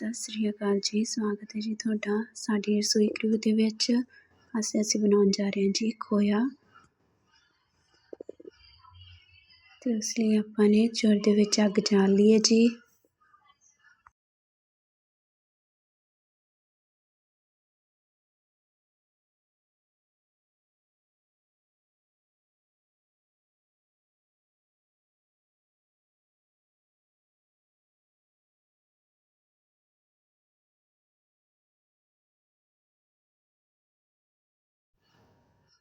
ਸਤਿ ਸ੍ਰੀ ਅਕਾਲ ਜੀ, ਸਵਾਗਤ ਹੈ ਜੀ ਤੁਹਾਡਾ ਸਾਡੀ ਰਸੋਈ ਗ੍ਰਿਹ ਦੇ ਵਿੱਚ। ਅਸੀਂ ਅਸੀਂ ਬਣਾਉਣ ਜਾ ਰਹੇ ਹਾਂ ਜੀ ਖੋਇਆ। ਤੇ ਉਸ ਲਈ ਆਪਾਂ ਨੇ ਚੁਰ ਦੇ ਵਿੱਚ ਅੱਗ ਜਾਲ ਲਈ ਹੈ ਜੀ।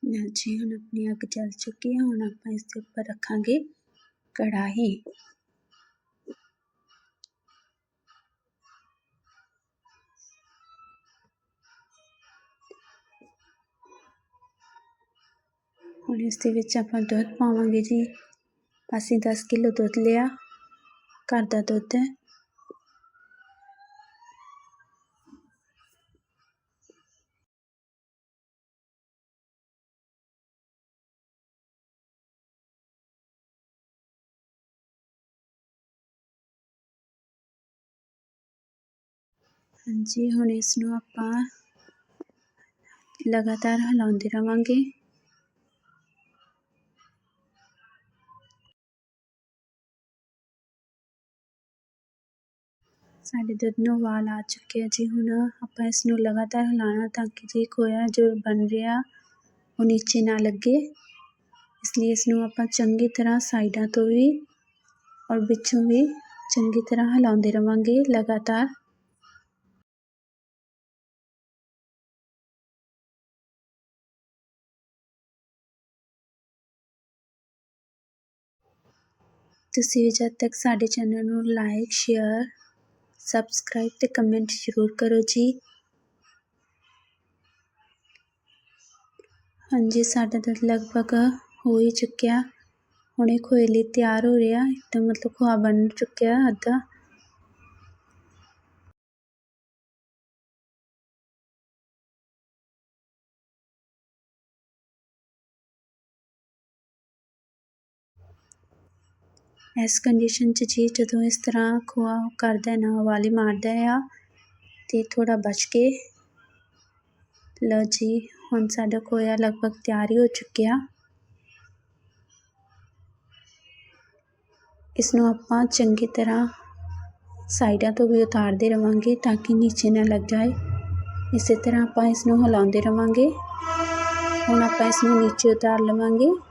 ਜੀ ਹੁਣ ਆਪਣੀ ਅੱਗ ਜਲ ਚੁੱਕੀ ਹੈ ਹੁਣ ਆਪਾਂ ਇਸ ਦੇ ਉੱਪਰ ਰੱਖਾਂਗੇ ਕੜਾਹੀ ਹੁਣ ਇਸ ਦੇ ਵਿੱਚ ਆਪਾਂ ਦੁੱਧ ਪਾਵਾਂਗੇ ਜੀ ਅਸੀਂ 10 ਕਿਲੋ ਦੁੱਧ ਲਿਆ ਘਰ ਦਾ ਦੁੱਧ ਹੈ ਹਾਂਜੀ, ਹੁਣ ਇਸ ਨੂੰ ਆਪਾਂ ਲਗਾਤਾਰ ਹਿਲਾਉਂਦੇ ਰਵਾਂਗੇ। ਸਾਡੇ ਦੁੱਧ ਨੂੰ ਉਬਾਲ ਆ ਚੁੱਕਿਆ ਜੀ। ਹੁਣ ਆਪਾਂ ਇਸ ਨੂੰ ਲਗਾਤਾਰ ਹਿਲਾਉਣਾ ਤਾਂ ਕਿ ਜੀ ਖੋਇਆ ਜੋ ਬਣ ਰਿਹਾ, ਉਹ ਨੀਚੇ ਨਾ ਲੱਗੇ। ਇਸ ਲਈ ਇਸ ਨੂੰ ਆਪਾਂ ਚੰਗੀ ਤਰ੍ਹਾਂ ਸਾਈਡਾਂ ਤੋਂ ਵੀ ਔਰ ਵਿੱਚੋਂ ਵੀ ਚੰਗੀ ਤਰ੍ਹਾਂ ਹਿਲਾਉਂਦੇ ਰਵਾਂਗੇ ਲਗਾਤਾਰ। ਤੁਸੀਂ ਵੀ ਜਦ ਤੱਕ ਸਾਡੇ ਚੈਨਲ ਨੂੰ ਲਾਈਕ ਸ਼ੇਅਰ ਸਬਸਕ੍ਰਾਈਬ ਤੇ ਕਮੈਂਟ ਜ਼ਰੂਰ ਕਰੋ ਜੀ। ਹਾਂਜੀ, ਸਾਡਾ ਤਾਂ ਲਗਭਗ ਹੋ ਹੀ ਚੁੱਕਿਆ। ਹੁਣੇ ਖੋਏ ਲਈ ਤਿਆਰ ਹੋ ਰਿਹਾ ਤਾਂ ਮਤਲਬ ਖੋਆ ਬਣ ਚੁੱਕਿਆ ਅੱਧਾ। ਇਸ ਕੰਡੀਸ਼ਨ 'ਚ ਜੀ ਜਦੋਂ ਇਸ ਤਰ੍ਹਾਂ ਖੋਆ ਕਰਦਾ ਨਾ ਵਾਲੀ ਮਾਰਦਾ ਆ, ਤੇ ਥੋੜਾ ਬਚ ਕੇ ਲਓ ਜੀ, ਹੁਣ ਸਾਡਾ ਖੋਇਆ ਲਗਭਗ ਤਿਆਰ ਹੀ ਹੋ ਚੁੱਕਿਆ। ਇਸ ਨੂੰ ਆਪਾਂ ਚੰਗੀ ਤਰ੍ਹਾਂ ਸਾਈਡਾਂ ਤੋਂ ਵੀ ਉਤਾਰਦੇ ਰਵਾਂਗੇ ਤਾਂ ਕਿ ਨੀਚੇ ਨਾ ਲੱਗ ਜਾਏ। ਇਸੇ ਤਰ੍ਹਾਂ ਆਪਾਂ ਇਸ ਨੂੰ ਹਿਲਾਉਂਦੇ ਰਵਾਂਗੇ। ਹੁਣ ਆਪਾਂ ਇਸ ਨੂੰ ਨੀਚੇ ਉਤਾਰ ਲਵਾਂਗੇ।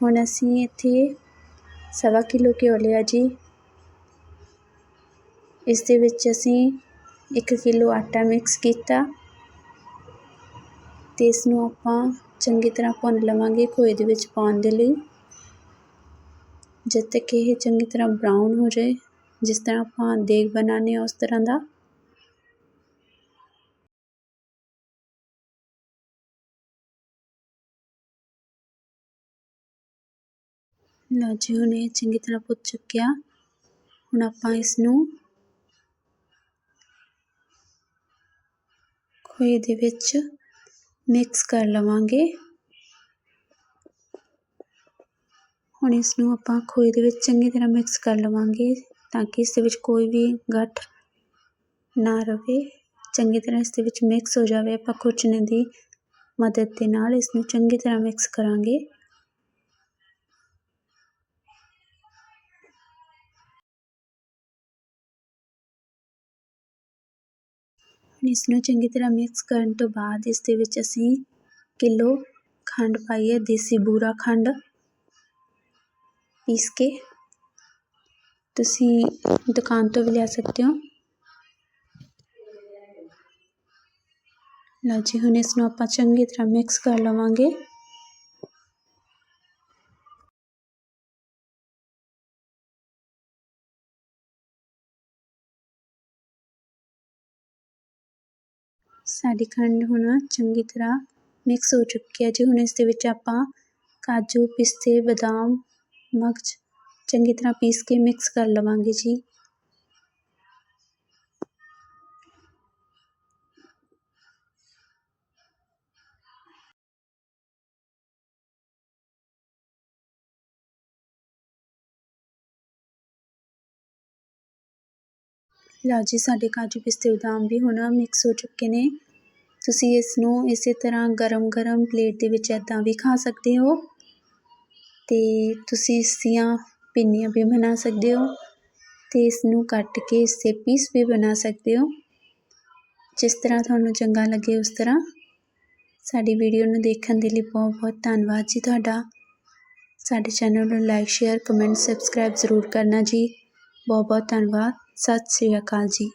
ਹੁਣ ਅਸੀਂ ਇੱਥੇ ਸਵਾ ਕਿਲੋ ਘਿਓ ਲਿਆ ਜੀ। ਇਸ ਦੇ ਵਿੱਚ ਅਸੀਂ 1 ਕਿਲੋ ਆਟਾ ਮਿਕਸ ਕੀਤਾ ਤੇ ਇਸ ਨੂੰ ਆਪਾਂ ਚੰਗੀ ਤਰ੍ਹਾਂ ਭੁੰਨ ਲਵਾਂਗੇ ਖੋਏ ਦੇ ਵਿੱਚ ਪਾਉਣ ਦੇ ਲਈ। ਜਦ ਤੱਕ ਇਹ ਚੰਗੀ ਤਰ੍ਹਾਂ ਬਰਾਊਨ ਹੋ ਜਾਏ, ਜਿਸ ਤਰ੍ਹਾਂ ਆਪਾਂ ਦੇਗ ਬਣਾਉਂਦੇ ਆ ਉਸ ਤਰ੍ਹਾਂ ਦਾ ਲਓ ਜੀ, ਹੁਣ ਇਹ ਚੰਗੀ ਤਰ੍ਹਾਂ ਪੁੱਜ ਚੁੱਕਿਆ। ਹੁਣ ਆਪਾਂ ਇਸ ਨੂੰ ਖੋਏ ਦੇ ਵਿੱਚ ਮਿਕਸ ਕਰ ਲਵਾਂਗੇ। ਹੁਣ ਇਸ ਨੂੰ ਆਪਾਂ ਖੋਏ ਦੇ ਵਿੱਚ ਚੰਗੀ ਤਰ੍ਹਾਂ ਮਿਕਸ ਕਰ ਲਵਾਂਗੇ ਤਾਂ ਕਿ ਇਸ ਦੇ ਵਿੱਚ ਕੋਈ ਵੀ ਗੱਠ ਨਾ ਰਵੇ। ਚੰਗੀ ਤਰ੍ਹਾਂ ਇਸ ਦੇ ਵਿੱਚ ਮਿਕਸ ਹੋ ਜਾਵੇ। ਆਪਾਂ ਖੁਰਚਣੇ ਦੀ ਮਦਦ ਦੇ ਨਾਲ ਇਸ ਨੂੰ ਚੰਗੀ ਤਰ੍ਹਾਂ ਮਿਕਸ ਕਰਾਂਗੇ। ਇਸ ਨੂੰ ਚੰਗੀ ਤਰ੍ਹਾਂ ਮਿਕਸ ਕਰਨ ਤੋਂ ਬਾਅਦ ਇਸ ਦੇ ਵਿੱਚ ਅਸੀਂ ਕਿਲੋ ਖੰਡ ਪਾਈ ਹੈ ਦੇਸੀ ਬੂਰਾ ਖੰਡ ਪੀਸ ਕੇ। ਤੁਸੀਂ ਦੁਕਾਨ ਤੋਂ ਵੀ ਲੈ ਸਕਦੇ ਹੋ। ਲਓ ਜੀ, ਹੁਣ ਇਸ ਨੂੰ ਆਪਾਂ ਚੰਗੀ ਤਰ੍ਹਾਂ ਮਿਕਸ ਕਰ ਲਵਾਂਗੇ। ਸਾਡੀ ਖੰਡ ਹੁਣ ਚੰਗੀ ਤਰ੍ਹਾਂ ਮਿਕਸ ਹੋ ਚੁੱਕੀ ਹੈ ਜੀ। ਹੁਣ ਇਸ ਦੇ ਵਿੱਚ ਆਪਾਂ ਕਾਜੂ, ਪਿਸਤੇ, ਬਦਾਮ ਮਗਜ ਚੰਗੀ ਤਰ੍ਹਾਂ ਪੀਸ ਕੇ ਮਿਕਸ ਕਰ ਲਵਾਂਗੇ ਜੀ। ਲਓ ਜੀ ਸਾਡੇ ਕਾਜੂ ਪਿਸਤੇ ਬਦਾਮ ਵੀ ਹੁਣ ਮਿਕਸ ਹੋ ਚੁੱਕੇ ਨੇ। ਤੁਸੀਂ ਇਸ ਨੂੰ ਇਸੇ ਤਰ੍ਹਾਂ ਗਰਮ-ਗਰਮ ਪਲੇਟ ਦੇ ਵਿੱਚ ਇੱਦਾਂ ਵੀ ਖਾ ਸਕਦੇ ਹੋ। ਤੇ ਤੁਸੀਂ ਇਸ ਦੀਆਂ ਪਿੰਨੀਆਂ ਵੀ ਬਣਾ ਸਕਦੇ ਹੋ ਤੇ ਇਸ ਨੂੰ ਕੱਟ ਕੇ ਇਸ ਦੇ ਪੀਸ ਵੀ ਬਣਾ ਸਕਦੇ ਹੋ। ਜਿਸ ਤਰ੍ਹਾਂ ਤੁਹਾਨੂੰ ਚੰਗਾ ਲੱਗੇ ਉਸ ਤਰ੍ਹਾਂ। ਸਾਡੀ ਵੀਡੀਓ ਨੂੰ ਦੇਖਣ ਦੇ ਲਈ ਬਹੁਤ ਬਹੁਤ ਧੰਨਵਾਦ ਜੀ ਤੁਹਾਡਾ। ਸਾਡੇ ਚੈਨਲ ਨੂੰ ਲਾਈਕ ਸ਼ੇਅਰ ਕਮੈਂਟ ਸਬਸਕ੍ਰਾਈਬ ਜ਼ਰੂਰ ਕਰਨਾ ਜੀ। ਬਹੁਤ ਬਹੁਤ ਧੰਨਵਾਦ। ਸਤਿ ਸ੍ਰੀ ਅਕਾਲ ਜੀ।